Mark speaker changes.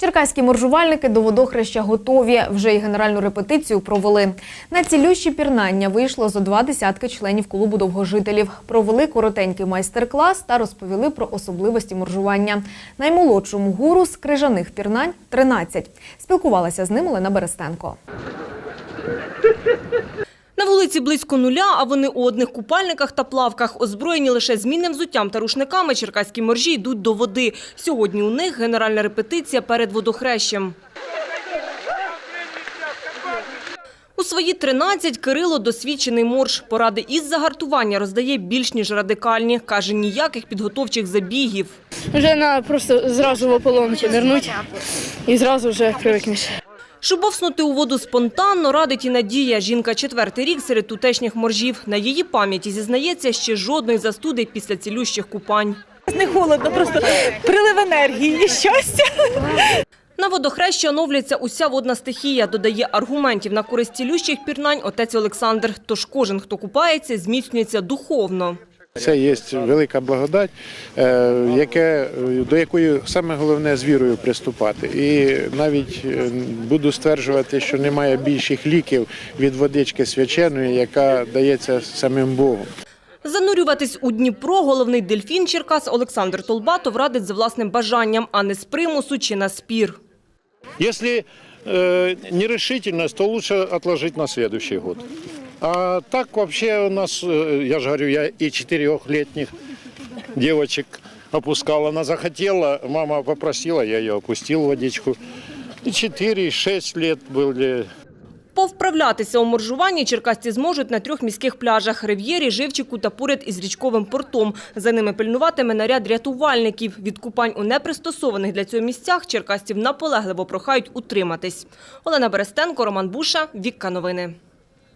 Speaker 1: Черкаські моржувальники до водохреща готові. Вже й генеральну репетицію провели. На цілющі пірнання вийшло зо два десятки членів клубу довгожителів. Провели коротенький майстер-клас та розповіли про особливості моржування. Наймолодшому гуру з крижаних пірнань 13. Спілкувалася з ним Олена Берестенко.
Speaker 2: Вулиці близько нуля, а вони у одних купальниках та плавках. Озброєні лише змінним взуттям та рушниками, черкаські моржі йдуть до води. Сьогодні у них генеральна репетиція перед водохрещем. У свої 13 Кирило – досвідчений морж. Поради із загартування роздає більш ніж радикальні. Каже, ніяких підготовчих забігів.
Speaker 3: Вже на просто зразу в ополонку нирнуть і зразу вже привикнеш.
Speaker 2: Шубовснути у воду спонтанно радить і Надія. Жінка четвертий рік серед тутешніх моржів. На її пам'яті зізнається ще жодної застуди після цілющих купань.
Speaker 4: Не холодно, просто прилив енергії і щастя.
Speaker 2: На водохрещі оновлюється уся водна стихія, додає аргументів на користь цілющих пірнань отець Олександр. Тож кожен, хто купається, зміцнюється духовно.
Speaker 5: Це є велика благодать, е, яке, до якої саме головне з вірою приступати. І навіть е, буду стверджувати, що немає більших ліків від водички свяченої, яка дається самим Богом.
Speaker 2: Занурюватись у Дніпро головний дельфін Черкас Олександр Толбатов радить за власним бажанням, а не з примусу чи на спір.
Speaker 6: Если э, нерешительность, то лучше отложить на следующий год. А так вообще у нас, э, я же говорю, я и четырехлетних девочек опускал. Она захотела, мама попросила, я ее опустил в водичку. И 4-6 лет были
Speaker 2: Повправлятися у моржуванні черкасці зможуть на трьох міських пляжах – Рив'єрі, Живчику та поряд із річковим портом. За ними пильнуватиме наряд рятувальників. Від купань у непристосованих для цього місцях черкасців наполегливо прохають утриматись. Олена Берестенко, Роман Буша, Вікка Новини.